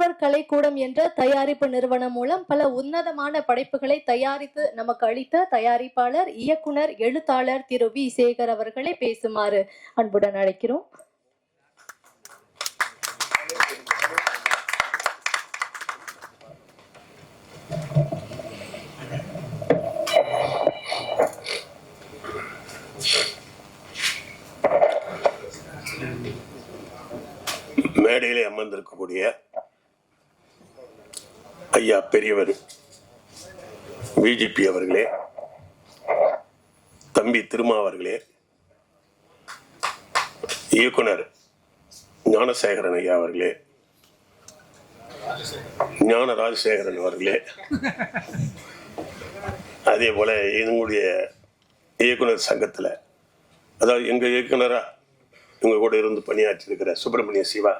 மாணவர் கலைக்கூடம் என்ற தயாரிப்பு நிறுவனம் மூலம் பல உன்னதமான படைப்புகளை தயாரித்து நமக்கு அளித்த தயாரிப்பாளர் இயக்குனர் எழுத்தாளர் திரு வி. சேகர் அவர்களை பேசுமாறு அன்புடன் அழைக்கிறோம். மேடையிலே அமர்ந்திருக்கக்கூடிய ஐயா பெரியவர் பிஜேபி அவர்களே தம்பி திருமா அவர்களே இயக்குனர் ஞானசேகரன் ஐயா அவர்களே ஞான ராஜசேகரன் அவர்களே அதே போல எங்களுடைய இயக்குனர் சங்கத்தில் அதாவது எங்க இயக்குனரா எங்கள் கூட இருந்து பணியாற்றி இருக்கிற சுப்பிரமணிய சிவா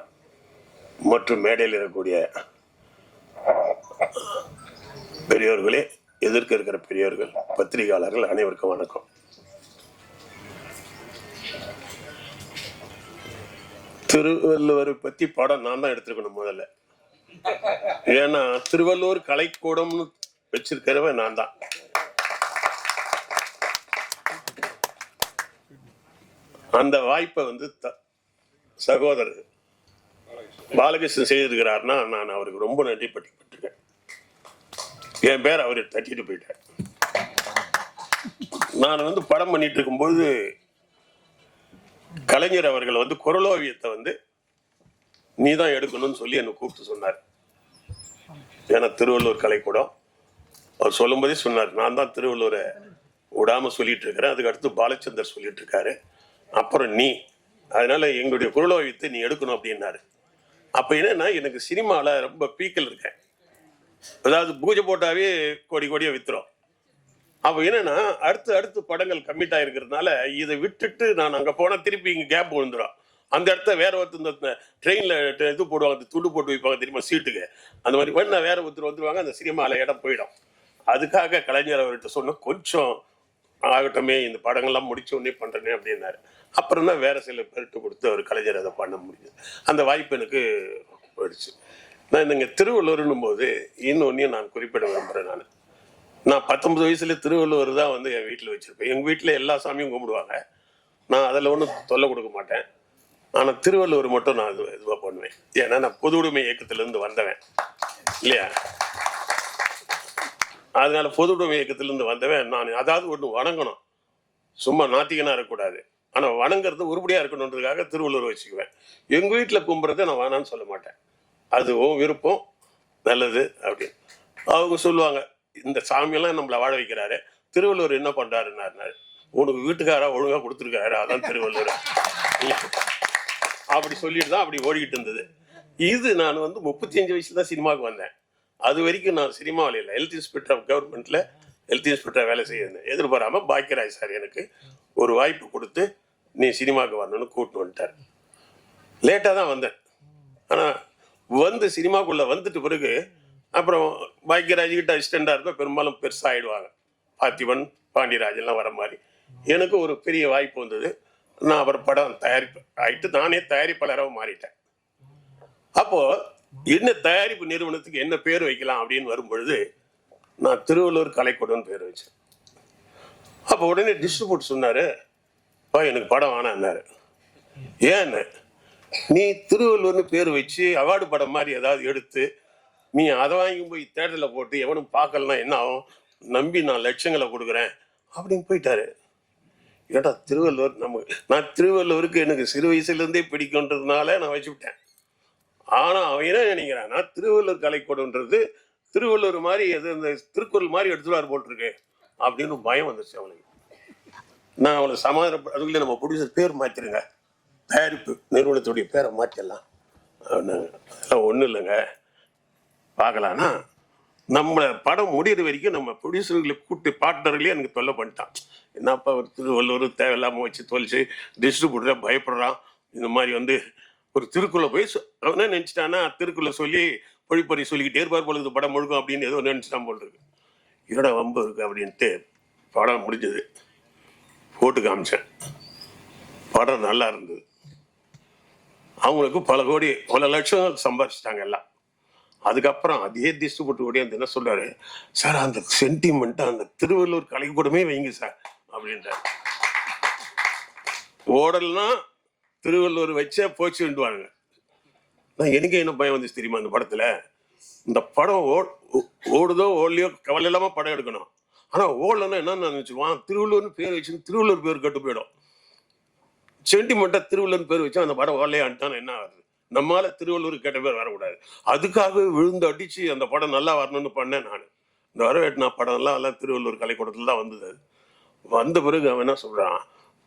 மற்றும் மேடையில் இருக்கக்கூடிய பெரியோர்களே எதிர்க்க இருக்கிற பெரியோர்கள் பத்திரிகையாளர்கள் அனைவருக்கும் வணக்கம். திருவள்ளுவரை பத்தி படம் நான் தான் எடுத்திருக்கணும் முதல்ல. ஏன்னா திருவள்ளுவர் கலைக்கூடம்னு வச்சிருக்கிறவன் நான் தான். அந்த வாய்ப்பை வந்து த- சகோதரர் பாலகிருஷ்ணன் செய்திருக்கிறார்னா நான் அவருக்கு ரொம்ப நன்றி பட்டிருக்கேன். என் பேர் அவர் தட்டிட்டு போயிட்டார். நான் வந்து படம் பண்ணிட்டு இருக்கும்போது கலைஞர் அவர்கள் வந்து குரலோவியத்தை வந்து நீ தான் எடுக்கணும்னு சொல்லி என்னை கூப்பிட்டு சொன்னார். ஏன்னா திருவள்ளூர் கலைக்கூடம். அவர் சொல்லும்போதே சொன்னார் நான் தான் திருவள்ளூரை விடாம சொல்லிட்டு இருக்கிறேன். அதுக்கு அடுத்து பாலச்சந்தர் சொல்லிட்டு இருக்காரு. அப்புறம் நீ அதனால எங்களுடைய குரலோவியத்தை நீ எடுக்கணும் அப்படின்னாரு. அப்ப என்னன்னா எனக்கு சினிமாவில் ரொம்ப பீக்கல் இருக்கேன். அதாவது பூஜை போட்டாவே கோடி கோடியா வித்துரும். அப்ப என்னன்னா அடுத்து அடுத்து படங்கள் கம்மிட் ஆயிருக்கிறதுனால இதை விட்டுட்டு நான் அங்க போனா திருப்பி இங்க கேப் விழுந்துரும். அந்த இடத்த வேற ஒருத்தர் இந்த ட்ரெயின்ல இது போடுவாங்க அந்த துண்டு போட்டு வைப்பாங்க தெரியுமா சீட்டுக்கு. அந்த மாதிரி வேணா வேற ஒருத்தர் வந்துருவாங்க அந்த சினிமாவில் இடம் போயிடும். அதுக்காக கலைஞர் அவர்கிட்ட சொன்ன கொஞ்சம் ஆகட்டுமே இந்த படங்கள்லாம் முடிச்ச உடனே பண்றேனே அப்படின்னாரு. அப்புறம் தான் வேற சில பேர்கிட்ட கொடுத்து அவர் கலைஞர் அதை பண்ண முடிஞ்சது. அந்த வாய்ப்பு எனக்கு போயிடுச்சு. நான் இந்த திருவள்ளுவர்னும் போது இன்னொன்னையும் நான் குறிப்பிட விரும்புறேன் நான். நான் பத்தொன்பது வயசுல திருவள்ளுவர் தான் வந்து என் வீட்டில் வச்சிருப்பேன். எங்க வீட்டில் எல்லா சாமியும் கும்பிடுவாங்க. நான் அதில் ஒன்றும் தொல்லை கொடுக்க மாட்டேன். ஆனால் திருவள்ளுவர் மட்டும் நான் இது இதுவாக பண்ணுவேன். ஏன்னா நான் பொது உடைமை இயக்கத்திலேருந்து வந்தவன். இல்லையா? அதனால பொது உடைமை இயக்கத்திலேருந்து வந்தவன் நான். அதாவது ஒன்று வணங்கணும். சும்மா நாத்திகனாக இருக்கக்கூடாது. ஆனால் வணங்குறது உருப்படியாக இருக்கணுன்றதுக்காக திருவள்ளுவர் வச்சுக்குவேன். எங்கள் வீட்டில் கும்புறதை நான் வேணான்னு சொல்ல மாட்டேன். அது உன் விருப்பம் நல்லது அப்படின்னு. அவங்க சொல்லுவாங்க இந்த சாமியெல்லாம் நம்மளை வாழ வைக்கிறாரு. திருவள்ளுவர் என்ன பண்ணுறாருன்னாரு உனக்கு வீட்டுக்காரா ஒழுங்காக கொடுத்துருக்காரு அதான் திருவள்ளுவர். அப்படி சொல்லிட்டு தான் அப்படி ஓடிக்கிட்டு இருந்தது. இது நான் வந்து முப்பத்தி அஞ்சு வயசுல தான் சினிமாவுக்கு வந்தேன். அது வரைக்கும் நான் சினிமாவில் இல்லை. ஹெல்த் இன்ஸ்பெக்டர் ஆஃப் கவர்மெண்ட்ல ஹெல்த் இன்ஸ்பெக்டர் வேலை செய்யிருந்தேன் எதிர்பாராம பாக்கியராஜ் சார் எனக்கு ஒரு வாய்ப்பு கொடுத்து நீ சினிமாவுக்கு வரணும்னு கூப்பிட்டு வந்துட்டார். லேட்டாக தான் வந்தேன். ஆனால் வந்து சினிமாக்குள்ள வந்துட்டு பிறகு அப்புறம் பாக்கியராஜ் கிட்ட அசிஸ்டண்டாக இருந்தால் பெரும்பாலும் பெருசாக ஆயிடுவாங்க பார்த்திபன் பாண்டியராஜ் எல்லாம் வர மாதிரி. எனக்கு ஒரு பெரிய வாய்ப்பு வந்தது. நான் அப்புறம் படம் தயாரிப்பு ஆயிட்டு நானே தயாரிப்பாளராக மாறிட்டேன். அப்போ என்ன தயாரிப்பு நிறுவனத்துக்கு என்ன பேர் வைக்கலாம் அப்படின்னு வரும்பொழுது நான் திருவள்ளூர் கலைக்கூடம்னு பேர் வச்சேன். அப்போ உடனே டிஸ்ட்ரிபியூட் சொன்னாரு பா எனக்கு படம் வேணான்னாரு ஏன்னு? நீ திருவள்ளுவர்னு பேர் வச்சு அவார்டு படம் மாதிரி ஏதாவது எடுத்து நீ அதை வாங்கி போய் தேட்டரில் போட்டு எவனும் பார்க்கலனா என்ன ஆகும்? நம்பி நான் லட்சங்களை கொடுக்குறேன். அப்படின்னு போயிட்டாரு. ஏடா திருவள்ளுவர் நமக்கு நான் திருவள்ளுவருக்கு எனக்கு சிறு வயசுலேருந்தே பிடிக்குன்றதுனால நான் வச்சுவிட்டேன் ஆனால் அவன் என்ன நினைக்கிறான் நான் திருவள்ளுவர் கலைக்கூடன்றது திருவள்ளுவர் மாதிரி எது இந்த திருக்குறள் மாதிரி எடுத்துருவார் போட்டிருக்கு அப்படின்னு பயம் வந்துருச்சு அவனுக்கு. நான் அவளை சமாதான அதுக்குள்ளே நம்ம பிடிச்ச பேர் மாற்றிருங்க தயாரிப்பு நிறுவனத்துடைய பேரை மாற்றிடலாம் அப்படின்னாங்க அதெல்லாம் ஒன்றும் இல்லைங்க. பார்க்கலான்னா நம்மளை படம் முடியிற வரைக்கும் நம்ம ப்ரொடியூசர்களை கூட்டு பார்ட்னர்களே எனக்கு தொல்லை பண்ணிட்டான். என்னப்பா ஒரு திருவள்ளுவர் தேவையில்லாமல் வச்சு தொலைச்சு டிஸ்ட்ரிபியூட்டரை பயப்படுறான். இந்த மாதிரி வந்து ஒரு திருக்குள்ள போய் சொ- என்ன நினச்சிட்டான்னா திருக்குள்ள சொல்லி பொழிப்பறி சொல்லிக்கிட்டே இருப்பார் பொழுது படம் முழுக்கும் அப்படின்னு ஏதோ நினச்சிட்டான் போல் இருக்கு. இதோட வம்பு இருக்கு அப்படின்ட்டு படம் முடிஞ்சது. போட்டு காமிச்சேன். படம் நல்லா இருந்தது. அவங்களுக்கு பல கோடி பல லட்சம் சம்பாதிச்சிட்டாங்க எல்லாம். அதுக்கப்புறம் அதே ஓடி அந்த என்ன சொல்றாரு? சார் அந்த சென்டிமெண்ட் அந்த திருவள்ளூர் கலைக்கூடமே வைங்க சார் அப்படின்றாரு. ஓடல்னா திருவள்ளூர் வச்சே போச்சுன்னுவாங்க நான் எனக்கு என்ன பயம் வந்துச்சு தெரியுமா அந்த படத்துல? இந்த படம் ஓ- ஓடுதோ ஓடலையோ கவலை இல்லாம படம் எடுக்கணும். ஆனா ஓடலன்னா என்னன்னு நினைச்சுவான் திருவள்ளூர்னு பேர் வச்சு திருவள்ளூர் பேர் கட்டு போயிடும். சென்டிமெண்டா திருவள்ளுவர் பேர் வச்சா அந்த படம் ஓடலையான்ட்டான் என்ன ஆகுது நம்மால திருவள்ளுவர் கெட்ட பேர் வரக்கூடாது. அதுக்காக விழுந்து அடிச்சு அந்த படம் நல்லா வரணும்னு பண்ணேன் நான். இந்த வரவேட்டினா படம் எல்லாம் எல்லாம் திருவள்ளுவர் கலைக்கூடத்தில் தான் வந்தது வந்த பிறகு அவன் என்ன சொல்றான்?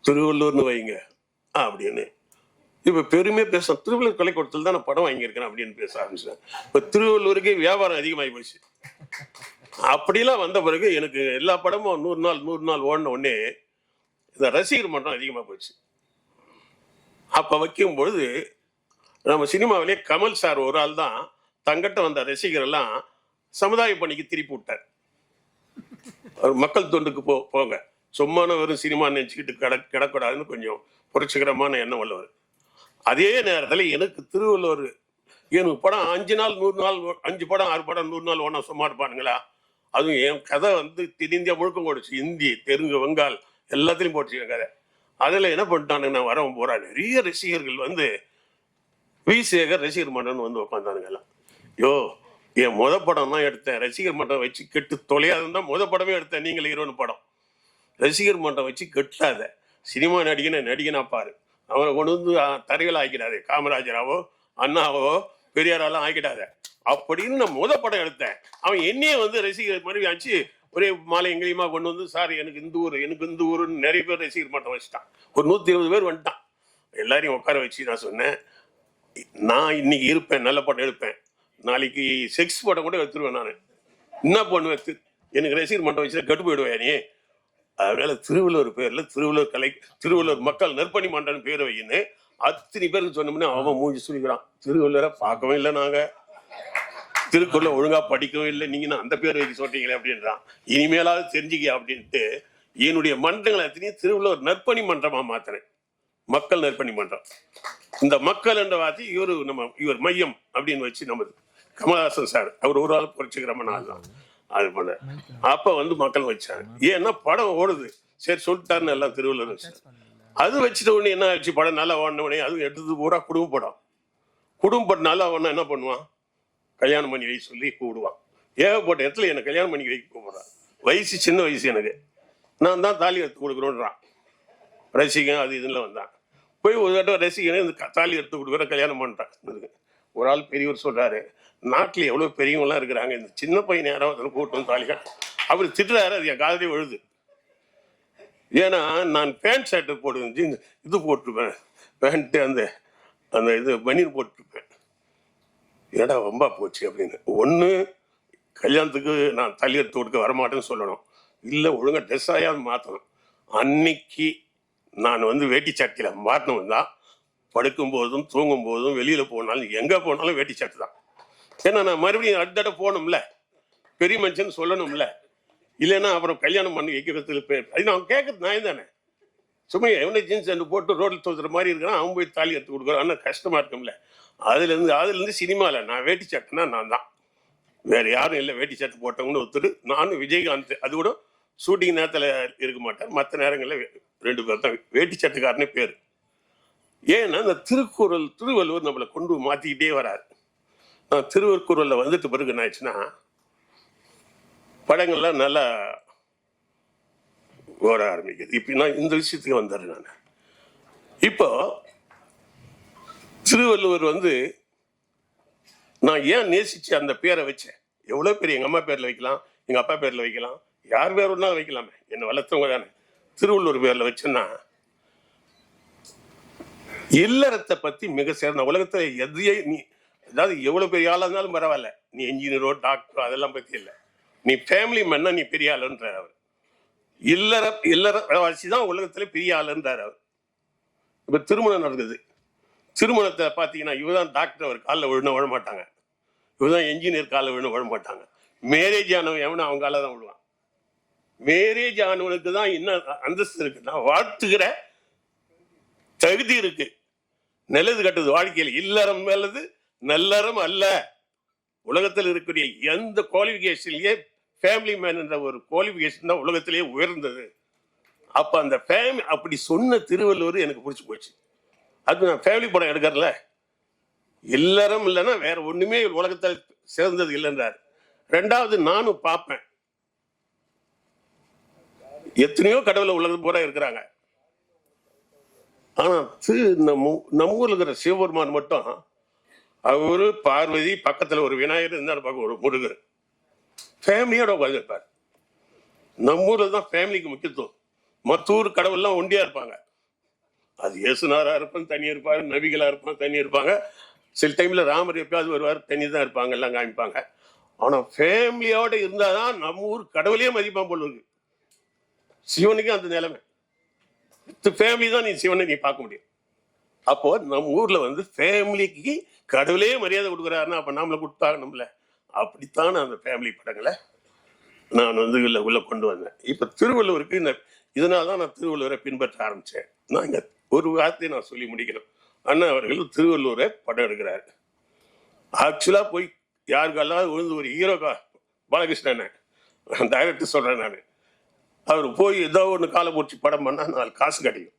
திருவள்ளூர்னு வைங்க அப்படின்னு. இப்ப பெருமையா பேச திருவள்ளுவர் கலைக்கூடத்தில் தான் நான் படம் வாங்கியிருக்கிறேன் அப்படின்னு பேச ஆரம்பிச்சேன் இப்ப திருவள்ளுவருக்கே வியாபாரம் அதிகமாகி போச்சு. அப்படிலாம் வந்த பிறகு எனக்கு எல்லா படமும் நூறு நாள் நூறு நாள் ஓடின உடனே இந்த ரசிகர் மன்றம் அதிகமாக போச்சு. அப்போ வைக்கும் பொழுது நம்ம சினிமாவிலே கமல் சார் ஒரு ஆள் தான் தங்கிட்ட வந்த ரசிகரெல்லாம் சமுதாய பணிக்கு திருப்பி விட்டார். மக்கள் தொண்டுக்கு போ போங்க. சும்மான வெறும் சினிமா நினச்சிக்கிட்டு கிட கிடக்கூடாதுன்னு கொஞ்சம் புரட்சிகரமான எண்ணம் உள்ளவர். அதே நேரத்தில் எனக்கு திருவள்ளுவர் எனக்கு படம் அஞ்சு நாள் நூறு நாள் அஞ்சு படம் ஆறு படம் நூறு நாள் ஒன்றா சும்மா இருப்பானுங்களா? அதுவும் என் கதை வந்து தென்னிந்தியா முழுக்கம் போடுச்சு. இந்தி தெலுங்கு வங்காள் எல்லாத்துலேயும் போட்டுச்சு என் கதை. அதில் என்ன பண்ணிட்டானுங்க நான் வரவன் நிறைய ரசிகர்கள் வந்து வி சேகர் ரசிகர் மன்றம்னு வந்து உட்காந்தானுங்க எல்லாம். யோ என் முத படம் தான் எடுத்தேன். ரசிகர் மன்றம் வச்சு கெட்டு தொலையாதுன்னு தான் முத படமே எடுத்தேன். நீங்கள் ஹீரோன்னு படம். ரசிகர் மன்றம் வச்சு கெட்டாத. சினிமா நடிகனை நடிகனா பாரு. அவனை கொண்டு வந்து தரையில் ஆக்கிடாது. காமராஜராவோ அண்ணாவோ பெரியாராலாம் ஆக்கிடாத. அப்படின்னு நான் முத படம் எடுத்தேன். அவன் என்னையே வந்து ரசிகர் மாதிரி ஆச்சு ஒரே மாலை எங்கேயுமா கொண்டு வந்து சார் எனக்கு இந்த ஊர் எனக்கு இந்த ஊருன்னு நிறைய பேர் ரசிகர் மட்டம் வச்சுட்டான் ஒரு நூற்றி இருபது பேர் வந்துட்டான். எல்லாரையும் உட்கார வச்சு நான் சொன்னேன் நான் இன்னைக்கு இருப்பேன் நல்ல படம் எடுப்பேன் நாளைக்கு செக்ஸ் படம் கூட எடுத்துருவேன் நான். என்ன பண்ணுவேன் எனக்கு ரசிகர் மட்டம் வச்சு கட்டு போயிடுவேன் நீ? அதனால திருவள்ளுவர் பேர்ல திருவள்ளுவர் கலை திருவள்ளுவர் மக்கள் நற்பணி மன்றம்னு பேர் வையின்னு அத்தனை பேருக்கு சொன்னோம்னா அவன் மூஞ்சி சொல்லிக்கிறான் திருவள்ளுவரை பார்க்கவும் இல்லை நாங்கள் திருக்குறளை ஒழுங்கா படிக்கவும் இல்லை. நீங்க அந்த பேர் வைக்க சொல்றீங்களே அப்படின்றான். இனிமேலாவது தெரிஞ்சுக்க அப்படின்ட்டு என்னுடைய மன்றங்களை எத்தனையும் திருவள்ளுவர் நற்பணி மன்றமா மாத்தினேன். மக்கள் நற்பணி மன்றம். இந்த மக்கள் என்ற வார்த்தை இவர் நம்ம இவர் மையம் அப்படின்னு வச்சு நமது கமலஹாசன் சார் அவர் ஒரு ஆள் புரட்சிகரமான ஆள் தான். அது போல. அப்ப வந்து மக்கள் வச்சாங்க. ஏன்னா படம் ஓடுது. சரி சொல்லிட்டாருன்னு எல்லாம் திருவள்ளுவர் அது வச்சுட்ட உடனே என்ன ஆயிடுச்சு? படம் நல்லா ஓடின உடனே அது எடுத்தது பூரா குடும்ப படம் குடும்ப படம் நல்லா ஓடனா என்ன பண்ணுவான்? கல்யாணம் பண்ணி வை சொல்லி கூப்பிடுவான் ஏகப்பட்ட இடத்துல என்னை கல்யாணம் பண்ணி வைக்க கூப்பிடுறான் வயசு சின்ன வயசு எனக்கு. நான் தான் தாலி எடுத்து கொடுக்குறோன்றான் ரசிகன் அது இதுல வந்தான். போய் ஒரு தடவை ரசிகனே இந்த தாலி எடுத்து கொடுக்குற கல்யாணம் பண்ணிட்டான் ஒரு ஆள் பெரியவர் சொல்றாரு நாட்டில் எவ்வளவு பெரியவங்களாம் இருக்கிறாங்க. இந்த சின்ன பையன் யாராவது அதில் கூட்டு வந்து தாலி கட்ட அவர் திட்டுறாரு அது என் காதலே விழுது. ஏன்னா நான் பேண்ட் ஷர்ட்டு போடுவேன் ஜீன்ஸ் இது போட்டிருப்பேன் பேண்ட்டு அந்த அந்த இது பனியன் போட்டிருப்பேன். ஏடா ரொம்ப போச்சு அப்படின்னு. ஒன்று கல்யாணத்துக்கு நான் தள்ளி எடுத்து கொடுக்க வரமாட்டேன்னு சொல்லணும். இல்லை ஒழுங்கா ட்ரெஸ் ஆயாவது மாற்றணும் அன்னைக்கு நான் வந்து வேட்டி சட்டியில் மாட்டினவன் தான் படுக்கும் போதும் தூங்கும் போதும் வெளியில் போனாலும் எங்கே போனாலும் வேட்டி சட்டை தான். ஏன்னா நான் மறுபடியும் அடுத்த போகணும்ல. பெரிய மனுஷன் சொல்லணும்ல. இல்லைன்னா அப்புறம் கல்யாணம் பண்ணி வைக்கிறதுக்கு அது நான் கேட்கறது நான் தானே சும்மா எவனை ஜீன்ஸ் அண்ட் போட்டு ரோட்டில் தோத்துற மாதிரி இருக்கிறான் அவன் போய் தாலி எடுத்து கொடுக்குறான். ஆனால் கஷ்டமாக இருக்கும்ல. அதுலேருந்து அதுலேருந்து சினிமாவில் நான் வேட்டி சட்டைனா நான் தான். வேறு யாரும் இல்லை வேட்டி சட்டை போட்டவங்கன்னு ஒத்துட்டு நானும் விஜயகாந்த் அது கூட ஷூட்டிங் நேரத்தில் இருக்க மாட்டேன் மற்ற நேரங்களில் ரெண்டு பேர் தான். வேட்டி சட்டைக்காரனே பேர். ஏன்னா இந்த திருக்குறள் திருவள்ளுவர் நம்மளை கொண்டு மாற்றிக்கிட்டே வராது நான் திருவள்ளுவரில் வந்துட்டு பிறகு என்ன ஆச்சுன்னா படங்கள்லாம் நல்லா ஓட ஆரம்பிக்குது. இப்போ நான் இந்த விஷயத்துக்கு வந்துடுறேன் நான். இப்போ திருவள்ளுவர் வந்து நான் ஏன் நேசிச்சு அந்த பேரை வச்சேன்? எவ்வளோ பேர் எங்கள் அம்மா பேரில் வைக்கலாம் எங்கள் அப்பா பேரில் வைக்கலாம் யார் பேர் ஒன்றா வைக்கலாமே? என்னை வளர்த்தவங்க தானே. திருவள்ளுவர் பேரில் வச்சேன்னா இல்லறத்தை பற்றி மிக சேர்ந்த உலகத்தில் எதையே நீ அதாவது எவ்வளோ பெரிய ஆளாக இருந்தாலும் பரவாயில்ல. நீ இன்ஜினியரோ டாக்டரோ அதெல்லாம் பற்றி இல்லை. நீ ஃபேமிலி மேன்னா நீ பெரிய ஆளுன்றார் அவர். இல்லற இல்லற இல்லறவாசி தான் உலகத்தில் பெரிய ஆளுன்றார் அவர். இப்போ திருமணம் நடக்குது. திருமணத்தை பார்த்தீங்கன்னா இவதான் டாக்டர் அவர் காலில் விழுந்து விழ மாட்டாங்க தான் என்ஜினியர் காலில் விழுந்து விழ மாட்டாங்க மேரேஜ் ஆனவன் எவனும் அவங்க காலில் தான் விழுவான். மேரேஜ் ஆனவனுக்கு தான் இன்னும் அந்தஸ்து இருக்கு? நான் வாழ்த்துகிற தகுதி இருக்கு. நல்லது கட்டுது வாழ்க்கையில் இல்லறம் மேலது நல்லறம் அல்ல. உலகத்தில் இருக்கக்கூடிய எந்த குவாலிஃபிகேஷன்லயே ஃபேமிலி மேன் என்ற ஒரு குவாலிஃபிகேஷன் தான் உலகத்திலேயே உயர்ந்தது. அப்ப அந்த ஃபேமிலி அப்படி சொன்ன திருவள்ளுவர் எனக்கு பிடிச்சி போச்சு. அது நான் ஃபேமிலி படம் எடுக்கிறல எல்லாரும் இல்லைன்னா வேற ஒண்ணுமே உலகத்தில் சிறந்தது இல்லைன்றார். ரெண்டாவது நானும் பார்ப்பேன். எத்தனையோ கடவுளை உலகம் பூரா இருக்கிறாங்க. ஆனா திரு நம்ம நம்ம ஊர்ல இருக்கிற சிவபெருமான் மட்டும் அவரு பார்வதி பக்கத்துல ஒரு விநாயகர் இருந்தார் பார்க்க ஒரு முருகர். ஃபேமிலியோட உட்காந்துருப்பார் நம்ம ஊரில் தான் ஃபேமிலிக்கு முக்கியத்துவம். மற்ற ஊர் கடவுள்லாம் ஒண்டியாக இருப்பாங்க. அது இயேசுனாரா இருப்பான் தனியாக இருப்பார் நபிகளாக இருப்பான் தனியாக இருப்பாங்க. சில டைமில் ராமர் எப்பயாவது வருவார் தனி தான் இருப்பாங்க எல்லாம் காமிப்பாங்க. ஆனால் ஃபேமிலியோட இருந்தாதான் நம்ம ஊர் கடவுளையே மதிப்பான் போல இருக்கு. சிவனுக்கு அந்த நிலைமை. ஃபேமிலி தான் நீ சிவனை நீ பார்க்க முடியும். அப்போ நம்ம ஊரில் வந்து ஃபேமிலிக்கு கடவுளே மரியாதை கொடுக்குறாருன்னா அப்போ நம்மளை கொடுத்தாங்க நம்மளை. அப்படித்தான் அந்த ஃபேமிலி படங்களை நான் வந்து உள்ள உள்ள கொண்டு வந்தேன். இப்ப திருவள்ளுவருக்கு இந்த இதனால தான் நான் திருவள்ளுவரை பின்பற்ற ஆரம்பிச்சேன். நான் இங்க ஒரு வார்த்தையை நான் சொல்லி முடிக்கணும் அண்ணா அவர்கள் திருவள்ளுவரை படம் எடுக்கிறாரு. ஆக்சுவலா போய் யாருக்கெல்லாம் விழுந்து ஒரு ஹீரோக்கா பாலகிருஷ்ணன் டைரக்டர் சொல்றேன் நான். அவர் போய் ஏதோ ஒன்று காலை பிடிச்சி படம் பண்ணா நாலு காசு கிடைக்கும்.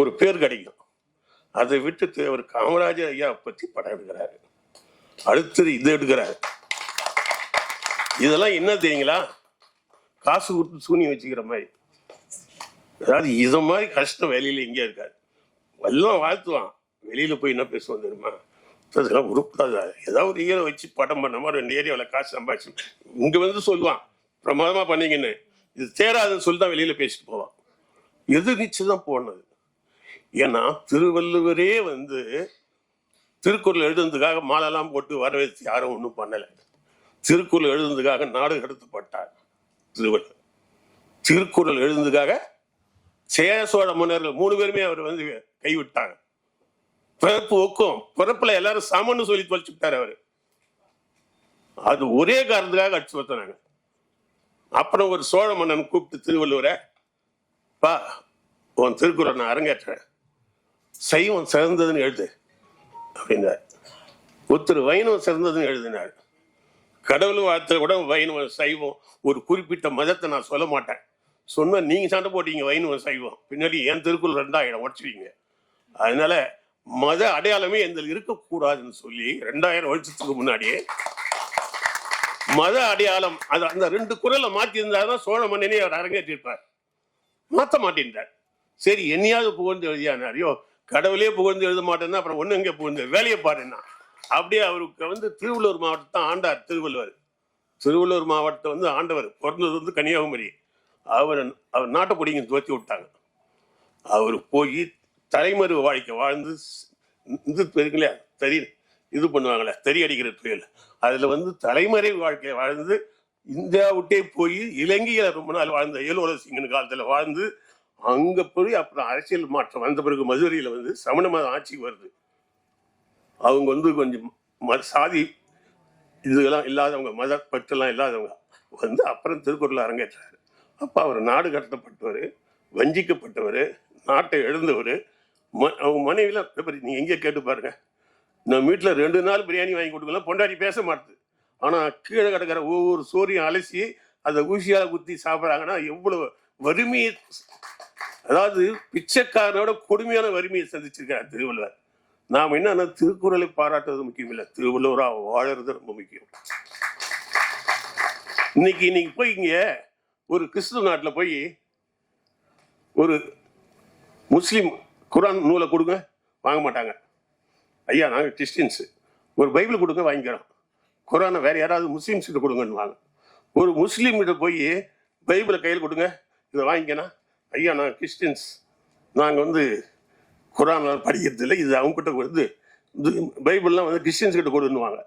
ஒரு பேர் கிடைக்கும். அதை விட்டுட்டு அவர் காமராஜர் ஐயா பத்தி படம் எடுக்கிறாரு. அடுத்தது இது எடுக்கிறாரு. இதெல்லாம் என்ன தெரியுங்களா? காசு கொடுத்து சூனி வச்சுக்கிற மாதிரி. அதாவது இது மாதிரி கஷ்டம் வெளியில எங்கேயும் இருக்காது. எல்லாம் வாழ்த்துவான். வெளியில போய் என்ன பேசுவோம் தெரியுமா? அதெல்லாம் உருப்படாதா ஏதாவது ஒரு ஹீரோ வச்சு படம் பண்ண மாதிரி ரெண்டு ஏரியாவில் காசு சம்பாதிச்சு இங்க வந்து சொல்லுவான். பிரமாதமா பண்ணீங்கன்னு இது தேராதுன்னு சொல்லி தான் வெளியில பேசிட்டு போவான். எதிர்நீச்சு தான் போனது. ஏன்னா திருவள்ளுவரே வந்து திருக்குறள் எழுதுனதுக்காக மாலெல்லாம் போட்டு வரவேற்று யாரும் ஒன்றும் பண்ணலை. திருக்குறள் எழுதுனதுக்காக நாடு கடத்தப்பட்டார் திருவள்ளுவர். திருக்குறள் எழுதுனதுக்காக சேர சோழ மன்னர்கள் மூணு பேருமே அவர் வந்து கைவிட்டாங்க. பிறப்பு ஒக்கும் பிறப்புல எல்லாரும் சமன்னு சொல்லி தொலைச்சுட்டார் அவர். அது ஒரே காரணத்துக்காக அடிச்சு வந்தாங்க அப்புறம் ஒரு சோழ மன்னன் கூப்பிட்டு திருவள்ளுவரை பா உன் திருக்குறள் நான் அரங்கேற்றேன் சைவம் சிறந்ததுன்னு எழுது அப்படின்னார் ஒருத்தர் வைணவம் சிறந்ததுன்னு எழுதினார். கடவுள் வார்த்தை கூட வைணவம் சைவம் ஒரு குறிப்பிட்ட மதத்தை நான் சொல்ல மாட்டேன். சொன்னா நீங்க சண்டை போட்டீங்க வைணவம் சைவம் பின்னாடி என் திருக்குறள் ரெண்டாயிரம் உடச்சுவீங்க அதனால மத அடையாளமே எந்த இருக்கக்கூடாதுன்னு சொல்லி ரெண்டாயிரம் வருஷத்துக்கு முன்னாடியே மத அடையாளம் அது அந்த ரெண்டு குரலை மாத்தி இருந்தாதான் சோழ மன்னனே அவர் அரங்கேற்றிருப்பார். மாத்த மாட்டேன்றார். சரி என்னையாவது புகழ்ந்து எழுதியானாரியோ கடவுளே புகழ்ந்து எழுத மாட்டேன்னா அப்புறம் ஒண்ணு எங்க புகழ்ந்து? வேலையை பாருன்னா அப்படியே அவருக்கு வந்து திருவள்ளூர் மாவட்டத்தை ஆண்டார் திருவள்ளுவர். திருவள்ளூர் மாவட்டத்தை வந்து ஆண்டவர் பிறந்தது வந்து கன்னியாகுமரி. அவர் அவர் நாட்டை பிடிங்க துவத்தி விட்டாங்க. அவர் போய் தலைமறை வாழ்க்கை வாழ்ந்து இந்து இது இருக்குல்லையா தறி இது பண்ணுவாங்களே தறி அடிக்கிற தொழில் அதில் வந்து தலைமறை வாழ்க்கை வாழ்ந்து இந்தியா விட்டே போய் இலங்கையில் ரொம்ப நாள் வாழ்ந்த ஏலோர சிங்கன் காலத்தில் வாழ்ந்து அங்க போய் அப்புறம் அரசியல் மாற்றம் வந்த பிறகு மதுரையில் வந்து சமண மத ஆட்சி வருது. அவங்க வந்து கொஞ்சம் மத சாதி இதுகெல்லாம் இல்லாதவங்க மத பற்றெல்லாம் இல்லாதவங்க வந்து அப்புறம் திருக்குறள் அரங்கேற்றாரு. அப்போ அவர் நாடு கடத்தப்பட்டவர் வஞ்சிக்கப்பட்டவர் நாட்டை எழுந்தவர். ம அவங்க மனைவிலாம் இப்ப நீங்க எங்கே கேட்டு பாருங்க. நம்ம வீட்டில் ரெண்டு நாள் பிரியாணி வாங்கி கொடுக்கலாம் பொண்டாட்டி பேச மாட்டுது. ஆனால் கீழே கிடக்கிற ஒவ்வொரு சோரியும் அலசி அதை ஊசியால் குத்தி சாப்பிட்றாங்கன்னா எவ்வளோ வறுமையை அதாவது பிச்சைக்காரனோட கொடுமையான வறுமையை சந்திச்சிருக்கார் திருவள்ளுவர். நாம் என்னன்னா திருக்குறளை பாராட்டுறது முக்கியம் இல்லை. திருவள்ளுவரா வாழறது ரொம்ப முக்கியம். இன்னைக்கு இன்னைக்கு போய் இங்க ஒரு கிறிஸ்துவ நாட்டில் போய் ஒரு முஸ்லீம் குரான் நூலை கொடுங்க வாங்க மாட்டாங்க. ஐயா நாங்கள் கிறிஸ்டின்ஸு ஒரு பைபிள் கொடுங்க வாங்கிக்கிறோம். குரானை வேற யாராவது முஸ்லீம்ஸ் கிட்ட கொடுங்கன்னு வாங்க. ஒரு முஸ்லீம் கிட்ட போய் பைபிளை கையில் கொடுங்க இதை வாங்கிக்கணும். ஐயா நான் கிறிஸ்டின்ஸ். நாங்கள் வந்து குரான் படிக்கிறது இல்லை. இது அவங்க கிட்ட இது பைபிள்லாம் வந்து கிறிஸ்டின்ஸ் கிட்ட கொடுன்னுவாங்க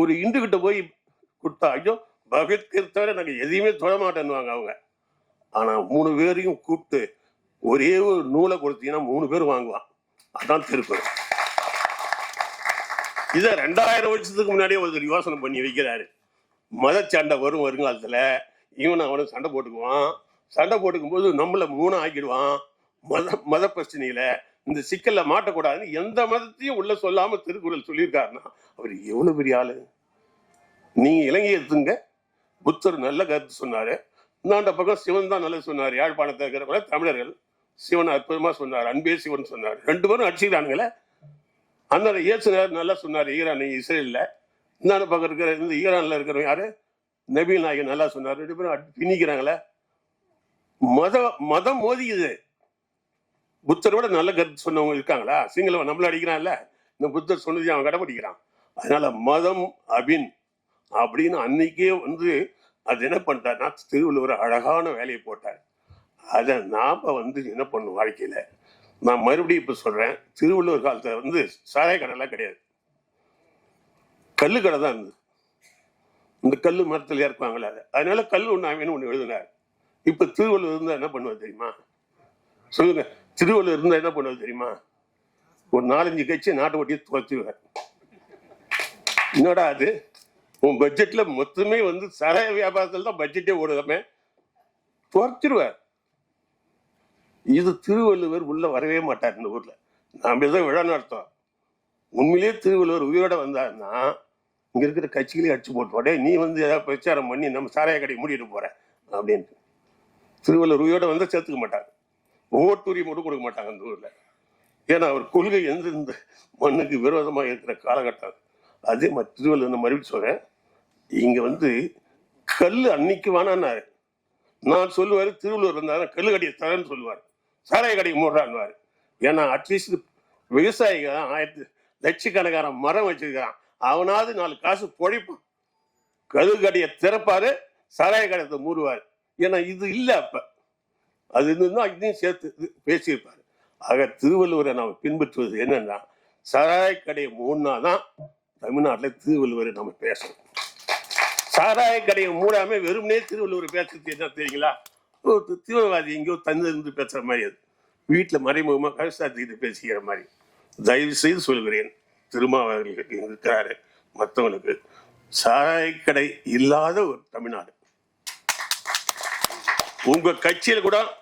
ஒரு இந்து கிட்ட போய் கொடுத்தா ஐயோ பகவத்கீதை தவிர நாங்கள் எதையுமே தொட மாட்டேன்னுவாங்க அவங்க. ஆனால் மூணு பேரையும் கூப்பிட்டு ஒரே ஒரு நூலை கொடுத்தீங்கன்னா மூணு பேர் வாங்குவான். அதான் திருக்குறள் இதை ரெண்டாயிரம் வருஷத்துக்கு முன்னாடியே ஒருத்தர் யோசனை பண்ணி வைக்கிறாரு. மத சண்டை வரும் வருங்காலத்தில் இவன் அவனை சண்டை போட்டுக்குவான். சண்டை போட்டுக்கும் போது நம்மள மூணு ஆக்கிடுவான். மத மத பிரச்சனையில இந்த சிக்கல்ல மாட்டக்கூடாதுன்னு எந்த மதத்தையும் உள்ள சொல்லாம திருக்குறள் சொல்லியிருக்காருன்னா அவர் எவ்வளவு பெரிய ஆளு? நீங்க இலங்கையை எடுத்துங்க. புத்தர் நல்ல கருத்து சொன்னாரு. இந்தாண்ட பக்கம் சிவன் தான் நல்லா சொன்னார். யாழ்ப்பாணத்தில் இருக்கிறவங்க தமிழர்கள் சிவன் அற்புதமா சொன்னார். அன்பே சிவன் சொன்னார். ரெண்டு பேரும் அடிச்சுக்கிறானுங்களே. அந்த இயேசுனர் நல்லா சொன்னார். ஈரான் இஸ்ரேலில். இந்தாண்ட பக்கம் இருக்கிற இந்த ஈரானில் இருக்கிறவங்க யாரு? நபீல் நாயகன் நல்லா சொன்னார். ரெண்டு பேரும் அடி- பின்னிக்கிறாங்களே. மத மதம் மோதிக்குது. விட நல்ல கருத்து சொன்னவங்க இருக்காங்களா? சிங்களவன் நம்மள அடிக்கிறான்ல. இந்த புத்தர் சொன்னதையும் அவன் கடைபிடிக்கிறான். அதனால மதம் அபின் அப்படின்னு அன்னைக்கே வந்து அது என்ன பண்ணிட்டார்னா திருவள்ளுவர் அழகான வேலையை போட்டார். அதை நாம் வந்து என்ன பண்ணும் வாழ்க்கையில்? நான் மறுபடியும் இப்போ சொல்கிறேன் திருவள்ளுவர் காலத்தில் வந்து சாராய கடைலாம் கிடையாது. கல்லு கடை தான் இருந்தது. இந்த கல் மரத்தில் இறக்குவாங்களே அதை. அதனால கல் ஒன்று அவன் ஒன்று எழுதினார். இப்ப திருவள்ளுவர் இருந்தா என்ன பண்ணுவார் தெரியுமா? சொல்லுங்க. திருவள்ளுவர் இருந்தா என்ன பண்ணுவது தெரியுமா? ஒரு நாலஞ்சு கட்சி நாட்டு ஓட்டியை துவச்சுவார் என்னடா அது? உன் பட்ஜெட்ல மொத்தமே வந்து சராய வியாபாரத்தில் தான் பட்ஜெட்டே ஓடுதாமே துவச்சிருவார் இது திருவள்ளுவர் உள்ள வரவே மாட்டார் இந்த ஊர்ல. நாம தான் விழா நடத்தோம் உண்மையிலேயே திருவள்ளுவர் உயிரோட வந்தாருன்னா இங்க இருக்கிற கட்சிகளையும் அடிச்சு போட்டு உடனே நீ வந்து ஏதாவது பிரச்சாரம் பண்ணி நம்ம சாராய கடையை மூடிட்டு போற அப்படின்ட்டு. திருவள்ளுவர் உயிரோட வந்தா சேர்த்துக்க மாட்டாங்க. ஓட்டுரிமை கூட கொடுக்க மாட்டாங்க அந்த ஊரில். ஏன்னா அவர் கொள்கை எந்த இந்த மண்ணுக்கு விரோதமாக இருக்கிற காலகட்டம். அதே மாதிரி திருவள்ளுவர் நான் மறுபடியும் சொல்கிறேன் இங்கே வந்து கல் அன்னைக்கு வேணான்னாரு நான் சொல்லுவார் திருவள்ளுவர் இருந்தாரு கல் கடையை தரேன்னு சொல்லுவார். சாராய கடையை மூடுறான்வார் ஏன்னா அட்லீஸ்ட் விவசாயிங்க ஆயிரத்து லட்சக்கணக்கான மரம் வச்சிருக்கான் அவனாவது நாலு காசு பொழைப்பான். கல்லு கடையை திறப்பாரு சாராய கடையத்தை மூடுவார். ஏன்னா இது இல்லை அப்போ. அது இருந்ததுன்னா இதையும் சேர்த்து இது பேசியிருப்பாரு. ஆக திருவள்ளுவரை நாம் பின்பற்றுவது என்னன்னா சாராய கடையை மூடினாதான் தமிழ்நாட்டில் திருவள்ளுவரை நம்ம பேசணும். சாராய கடையை மூடாம வெறுமனே திருவள்ளுவர் பேசுறது என்ன தெரியுங்களா? ஒரு தீவிரவாதி எங்கேயோ தந்திருந்து பேசுற மாதிரி அது. வீட்டில் மறைமுகமாக கவிசாத்திக்கிட்டு பேசிக்கிற மாதிரி. தயவு செய்து சொல்கிறேன் திருமாவர்களுக்கு இருக்கிறாரு மற்றவங்களுக்கு சாராயக்கடை இல்லாத ஒரு தமிழ்நாடு. உங்க கட்சியில கூட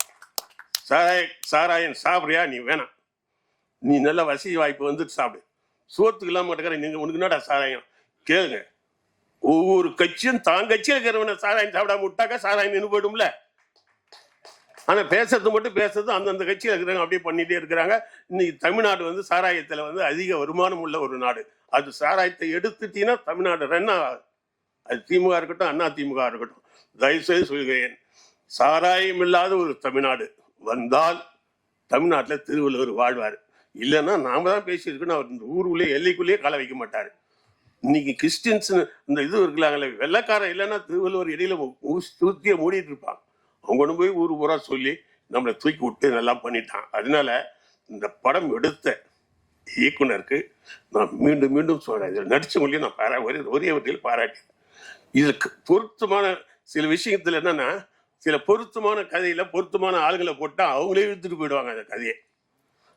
சாராய சாராயம் சாப்பிடுறியா? நீ வேணாம். நீ நல்ல வசதி வாய்ப்பு வந்துட்டு சாப்பிடு. சோத்துக்கு இல்லாம கிடக்கிற நீங்க உனக்கு என்னடா சாராயம்? கேளுங்க. ஒவ்வொரு கட்சியும் தான் கட்சியில் இருக்கிறவன சாராயம் சாப்பிடாம விட்டாக்கா சாராயம் நின்று போயிடும்ல. ஆனா பேசுறது மட்டும் பேசுறது அந்தந்த கட்சியில் இருக்கிறவங்க அப்படியே பண்ணிட்டே இருக்கிறாங்க. இன்னைக்கு தமிழ்நாடு வந்து சாராயத்துல வந்து அதிக வருமானம் உள்ள ஒரு நாடு. அது சாராயத்தை எடுத்துட்டீங்கன்னா தமிழ்நாடு ரன் ஆகாது. அது திமுக இருக்கட்டும் அண்ணா திமுக இருக்கட்டும். தயவுசெய்து சொல்கிறேன். சாராயம் இல்லாத ஒரு தமிழ்நாடு வந்தால் தமிழ்நாட்டில் திருவள்ளுவர் வாழ்வார். இல்லைன்னா நாம தான் பேசியிருக்கணும் அவர் இந்த ஊருக்குள்ளே எல்லைக்குள்ளேயே கால வைக்க மாட்டார். இன்னைக்கு கிறிஸ்டின்ஸ் இந்த இது இருக்கலாங்களே வெள்ளைக்காரன் இல்லைன்னா திருவள்ளுவர் இடையில தூத்திய மூடிட்டு இருப்பான். அவங்க கொண்டு போய் ஊர் ஊரா சொல்லி நம்மளை தூக்கி விட்டு நல்லா பண்ணிட்டான். அதனால இந்த படம் எடுத்த இயக்குனருக்கு நான் மீண்டும் மீண்டும் சொல்றேன். இதில் நடிச்சவங்களையும் நான் பாரா ஒரே ஒரே வகையில் பாராட்டேன் இதுக்கு பொருத்தமான சில விஷயத்துல என்னன்னா சில பொருத்தமான கதையில் பொருத்தமான ஆளுங்களை போட்டால் அவங்களே இழுத்துட்டு போயிடுவாங்க அந்த கதையை.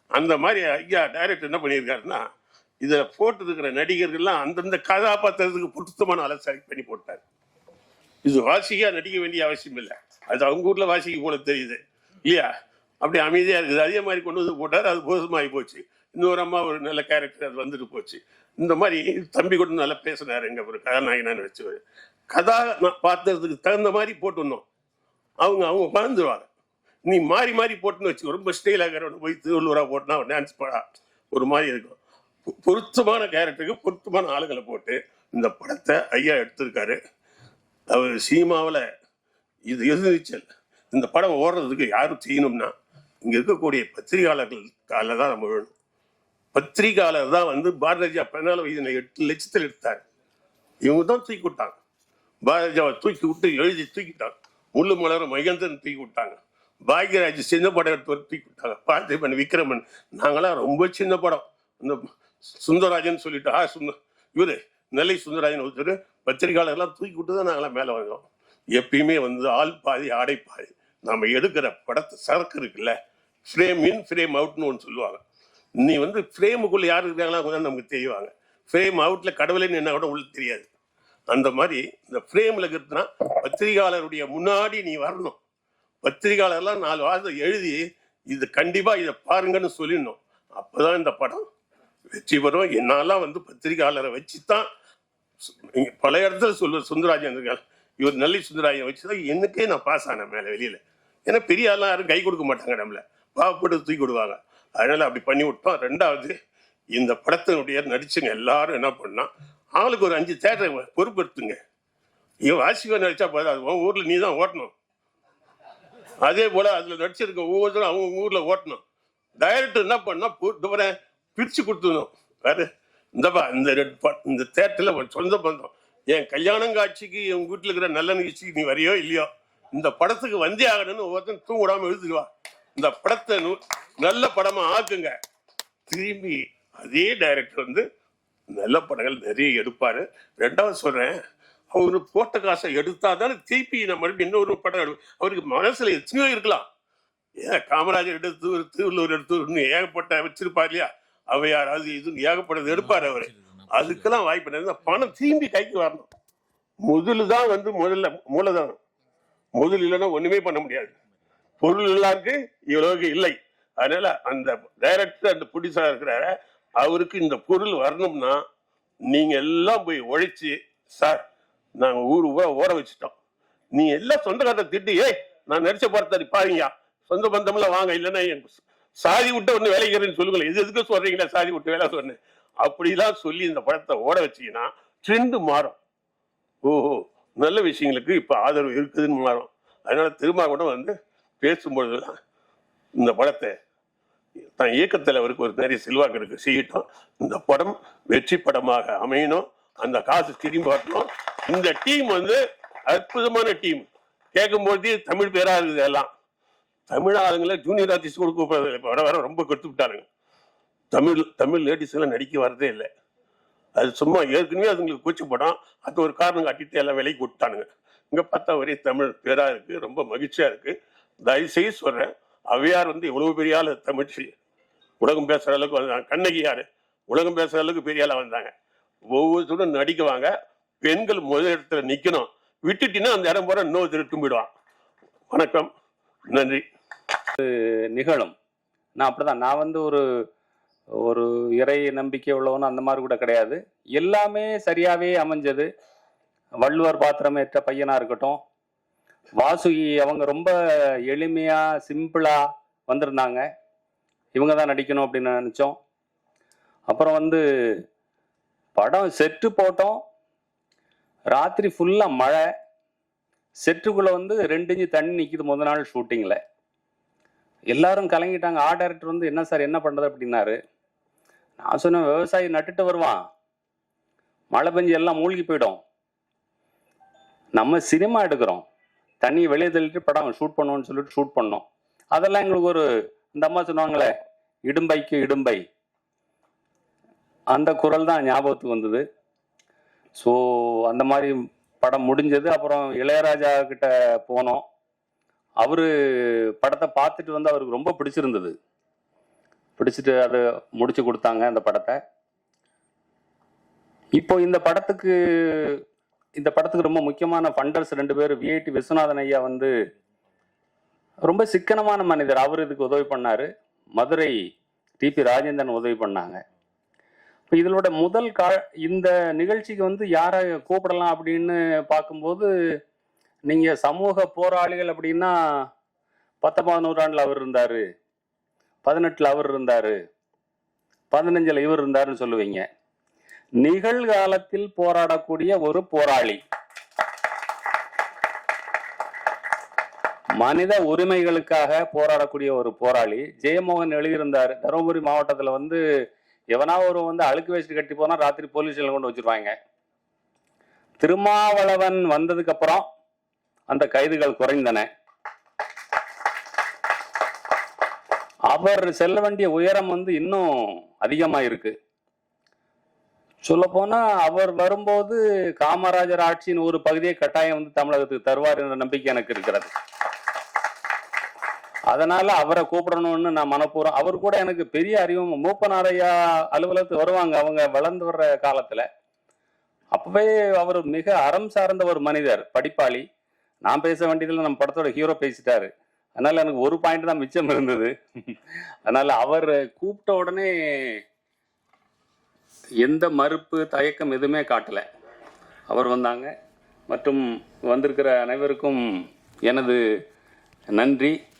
அந்த மாதிரி ஐயா டைரக்டர் என்ன பண்ணியிருக்காருன்னா இதில் போட்டிருக்கிற நடிகர்கள்லாம் அந்தந்த கதாபாத்திரத்துக்கு பொருத்தமான ஆளை செலக்ட் பண்ணி போட்டார். இது வாசிக்காக நடிக்க வேண்டிய அவசியம் இல்லை. அது அவங்க ஊர்ல வாசிக்க போல தெரியுது. இல்லையா? அப்படி அமைதியாக இருக்குது. அதே மாதிரி கொண்டு வந்து போட்டார். அது போதுமாகி போச்சு. இன்னொரு அம்மா ஒரு நல்ல கேரக்டர் அது வந்துட்டு போச்சு. இந்த மாதிரி தம்பி கூட நல்லா பேசினார். எங்கள் ஒரு கதாநாயகனான்னு வச்சு கதா நான் பார்த்ததுக்கு தகுந்த மாதிரி போட்டுருந்தோம் அவங்க அவங்க மறந்துடுவாங்க நீ மாறி மாறி போட்டுன்னு வச்சு ரொம்ப ஸ்டைல் போய் திருவள்ளூரா போட்டுனா டான்ஸ் படா ஒரு மாதிரி இருக்கும். பொ- பொருத்தமான கேரக்டருக்கு பொருத்தமான ஆளுங்களை போட்டு இந்த படத்தை ஐயா எடுத்திருக்காரு. அவர் சினிமாவில் இது எதிர்நீச்சல். இந்த படம் ஓடுறதுக்கு யாரும் செய்யணும்னா இங்கே இருக்கக்கூடிய பத்திரிகையாளர்கள் காலில் தான் நம்ம வேணும். பத்திரிகையாளர் தான் வந்து பாரதிஜா பதினாலு வயதில் எட்டு லட்சத்தில் எடுத்தார். இவங்க தான் தூக்கி விட்டாங்க. பாரதிஜாவை தூக்கி விட்டு எழுதி தூக்கிட்டாங்க. முள்ளு மலரும் மகேந்திரன் தூக்கி விட்டாங்க. பாக்யராஜ் சின்ன படம் எடுத்து தூக்கி விட்டாங்க. பார்த்திபன் விக்ரமன் நாங்களாம் ரொம்ப சின்ன படம். இந்த சுந்தரராஜன் சொல்லிட்டு ஆ சுந்தர் இவரு நெல்லை சுந்தரராஜன் ஒருத்தர் பத்திரிகையாளர்லாம் தூக்கி விட்டு தான் நாங்களாம் மேலே வந்தோம். எப்பயுமே வந்து ஆள் பாதி ஆடை பாதி. நம்ம எடுக்கிற படத்தை சரக்கு இருக்குல்ல ஃப்ரேம் இன் ஃப்ரேம் அவுட்னு ஒன்று சொல்லுவாங்க. நீ வந்து ஃப்ரேமுக்குள்ளே யார் இருக்காங்களா அவங்க நமக்கு தெரியுவாங்க ஃப்ரேம் அவுட்டில் கடவுளே என்ன கூட உங்களுக்கு தெரியாது. அந்த மாதிரி இந்த ஃப்ரேம்ல இருக்கிறதுனா பத்திரிகையாளருடைய முன்னாடி நீ வரணும். பத்திரிகையாளர்லாம் நாலு வாரத்தை எழுதி இது கண்டிப்பா இதை பாருங்கன்னு சொல்லிடணும். அப்பதான் இந்த படம் வெற்றி பெறும். என்னாலாம் வந்து பத்திரிகையாளரை வச்சு தான் இங்க பல இடத்துல சொல்லுவார் சுந்தரராஜன் இருக்கார். இவர் நல்லி சுந்தராஜன் வச்சு தான் எனக்கே நான் பாஸ் ஆனேன் மேலே வெளியில. ஏன்னா பெரிய ஆள்லாம் யாரும் கை கொடுக்க மாட்டாங்க நம்மள. பாவப்பட்டு தூக்கி விடுவாங்க. அதனால அப்படி பண்ணி விட்டோம். ரெண்டாவது இந்த படத்தினுடைய நடிச்சுங்க எல்லாரும் என்ன பண்ணா ஆளுக்கு ஒரு அஞ்சு தேட்டரை பொறுப்பெடுத்துங்க. இவன் வாசிவா நடிச்சா போதும் அது உன் ஊரில் நீ தான் ஓட்டணும். அதே போல் அதில் நடிச்சிருக்க ஒவ்வொருத்தரும் அவங்க ஊரில் ஓட்டணும். டைரக்டர் என்ன பண்ணால் பு- பிரித்து பாரு, பிரிச்சு கொடுத்துடணும். இந்தப்பா இந்த ரெட் இந்த தேட்டரில் சொந்த பந்தம். என் கல்யாணம் காட்சிக்கு என் வீட்டில் இருக்கிற நல்ல நிகழ்ச்சிக்கு நீ வரையோ இல்லையோ? இந்த படத்துக்கு வந்தே ஆகணும்னு ஒவ்வொருத்தன் தூங்கிடாமல் விடாம எழுதுடுவா. இந்த படத்தை நல்ல படமாக ஆக்குங்க. திரும்பி அதே டைரக்டர் வந்து நல்ல படங்கள் நிறைய எடுப்பாரு. ரெண்டாவது சொல்றேன் அவரு போட்ட காசை எடுத்தால் தானே திருப்பி நம்ம இன்னொரு படம் எடு அவருக்கு மனசுல எத்தனையோ இருக்கலாம். ஏன் காமராஜர் எடுத்து ஒரு திருவள்ளூர் எடுத்து இன்னும் ஏகப்பட்ட வச்சிருப்பார் இல்லையா? அவையார் அது இது ஏகப்பட்டது எடுப்பார் அவர். அதுக்கெல்லாம் வாய்ப்பு இல்லை. பணம் திரும்பி கைக்கு வரணும். முதல் தான் வந்து முதல்ல மூலதனம். முதல் இல்லைன்னா ஒண்ணுமே பண்ண முடியாது. பொருள் எல்லாருக்கு இவ்வளவுக்கு இல்லை. அதனால அந்த டைரக்டர் அந்த புடிசா இருக்கிறார. அவருக்கு இந்த பொருள் வரணும்னா நீங்க எல்லாம் போய் உழைச்சி சார் நாங்க ஊர் ஊரா ஓட வச்சுட்டோம். நீ எல்லாம் சொந்தக்காரத்தை திட்டி ஏய் நான் நடிச்ச படத்தை பாருங்க சொந்த பந்தம்லாம் வாங்க இல்லைன்னா என் சாதி விட்டு ஒன்று வேலைக்கிறேன்னு சொல்லுங்களேன். இது எதுக்கு சொல்றீங்களா சாதி விட்டு வேலை சொன்னேன். அப்படிலாம் சொல்லி இந்த படத்தை ஓட வச்சீங்கன்னா ட்ரெண்டு மாறும். ஓஹோ நல்ல விஷயங்களுக்கு இப்ப ஆதரவு இருக்குதுன்னு மாறும். அதனால திரும்ப கூட வந்து பேசும்பொழுதுலாம் இந்த படத்தை தான் இயக்கத்தில் அவருக்கு ஒரு நிறைய செல்வாக்கு இருக்கு. செய்யட்டும் இந்த படம் வெற்றி படமாக அமையணும். அந்த காசு திரும்பி வரணும். இந்த டீம் வந்து அற்புதமான டீம். கேட்கும்போது தமிழ் பேரா இருக்குது எல்லாம். தமிழ் ஆளுங்களை ஜூனியர் ஆர்டிஸ்ட் கொடுக்க போறது வர வர ரொம்ப கெடுத்து விட்டாருங்க தமிழ் தமிழ் லேடிஸ் எல்லாம் நடிக்க வரதே இல்லை. அது சும்மா ஏற்கனவே அதுங்களுக்கு கூச்ச படம் அது ஒரு காரணம் காட்டிட்டு எல்லாம் விலைக்கு விட்டானுங்க. இங்கே பார்த்தா ஒரே தமிழ் பேரா இருக்கு. ரொம்ப மகிழ்ச்சியா இருக்கு. தயவு செய்து சொல்றேன் வந்து இவ்வளவு பெரிய ஆள் தமிழ்ச்சி உலகம் பேசுகிற அளவுக்கு வந்தாங்க கண்ணகியார் உலகம் பேசுகிற அளவுக்கு பெரிய ஆளாக வந்தாங்க. ஒவ்வொருத்தரும் நடிக்குவாங்க. பெண்கள் முதல் இடத்துல நிற்கணும் விட்டுட்டீங்கன்னா அந்த இடம் போகிற இன்னொரு திருட்டு போயிடுவான் வணக்கம். நன்றி. நிகழும். நான் அப்படிதான். நான் வந்து ஒரு ஒரு இறை நம்பிக்கை உள்ளவனும் அந்த மாதிரி கூட கிடையாது. எல்லாமே சரியாகவே அமைஞ்சது. வள்ளுவர் பாத்திரமேற்ற பையனாக இருக்கட்டும் வாசுகி அவங்க ரொம்ப எளிமையா சிம்பிளா வந்திருந்தாங்க. இவங்க தான் நடிக்கணும் அப்படின்னு நினச்சோம். அப்புறம் வந்து படம் செட்டு போட்டோம். ராத்திரி ஃபுல்லாக மழை. செட்டுக்குள்ளே வந்து ரெண்டு இன்ச்சு தண்ணி நிற்கிது முத நாள் ஷூட்டிங்கில் எல்லாரும் கலங்கிட்டாங்க. ஆர்ட் டைரக்டர் வந்து என்ன சார் என்ன பண்ணுறது அப்படின்னாரு. நான் சொன்னேன் விவசாயி நட்டுட்டு வருவான். மழை பெஞ்சு எல்லாம் மூழ்கி போயிடும். நம்ம சினிமா எடுக்கிறோம். தண்ணி வெளியே தள்ளிட்டு படம் ஷூட் பண்ணுவோம்னு சொல்லிட்டு ஷூட் பண்ணோம். அதெல்லாம் எங்களுக்கு ஒரு இந்த அம்மா சொன்னாங்களே இடும்பைக்கு இடும்பை. அந்த குரல் தான் ஞாபகத்துக்கு வந்தது. ஸோ அந்த மாதிரி படம் முடிஞ்சது. அப்புறம் இளையராஜா கிட்ட போனோம். அவர் படத்தை பார்த்துட்டு வந்து அவருக்கு ரொம்ப பிடிச்சிருந்தது. பிடிச்சிட்டு அதை முடிச்சு கொடுத்தாங்க அந்த படத்தை. இப்போ இந்த படத்துக்கு இந்த படத்துக்கு ரொம்ப முக்கியமான ஃபண்டர்ஸ் ரெண்டு பேர் விஐடி விஸ்வநாதன் ஐயா வந்து ரொம்ப சிக்கனமான மனிதர். அவர் இதுக்கு உதவி பண்ணார். மதுரை டிபி ராஜேந்திரன் உதவி பண்ணாங்க. இப்போ இதனோட முதல் கா இந்த நிகழ்ச்சிக்கு வந்து யாரை கூப்பிடலாம் அப்படின்னு பார்க்கும்போது நீங்கள் சமூக போராளிகள் அப்படின்னா பத்தொன்பதாம் நூற்றாண்டுல அவர் இருந்தார். பதினெட்டில் அவர் இருந்தார். பதினஞ்சில் இவர் இருந்தாருன்னு சொல்லுவீங்க. நிகழ்காலத்தில் போராடக்கூடிய ஒரு போராளி. மனித உரிமைகளுக்காக போராடக்கூடிய ஒரு போராளி. ஜெயமோகன் எழுதியிருந்தார் தருமபுரி மாவட்டத்தில் வந்து எவனா ஒரு வந்து அழுக்கு வச்சுட்டு கட்டி போனால் ராத்திரி போலீஸில் கொண்டு வச்சிருவாங்க. திருமாவளவன் வந்ததுக்கப்புறம் அந்த கைதுகள் குறைந்தன. அவர் செல்ல வேண்டிய உயரம் வந்து இன்னும் அதிகமாக இருக்கு சொல்ல போனா அவர் வரும்போது காமராஜர் ஆட்சியின் ஒரு பகுதியை கட்டாயம் வந்து தமிழகத்துக்கு தருவார் என்ற நம்பிக்கை எனக்கு இருக்கிறது. அதனால அவரை கூப்பிடணும்னு நான் மனப்பூர்வம். அவர் கூட எனக்கு பெரிய அறிவும் மூப்பனாரையா அலுவலகத்துக்கு வருவாங்க அவங்க வளர்ந்து வர்ற காலத்துல. அப்பவே அவர் மிக அறம் சார்ந்த ஒரு மனிதர் படிப்பாளி. நான் பேச வேண்டியதில் நம்ம படத்தோட ஹீரோ பேசிட்டாரு. அதனால எனக்கு ஒரு பாயிண்ட் தான் மிச்சம் இருந்தது. அதனால அவர் கூப்பிட்ட உடனே எந்த மறுப்பு தயக்கம் எதுவுமே காட்டலை. அவர் வந்தாங்க. மற்றும் வந்திருக்கிற அனைவருக்கும் எனது நன்றி.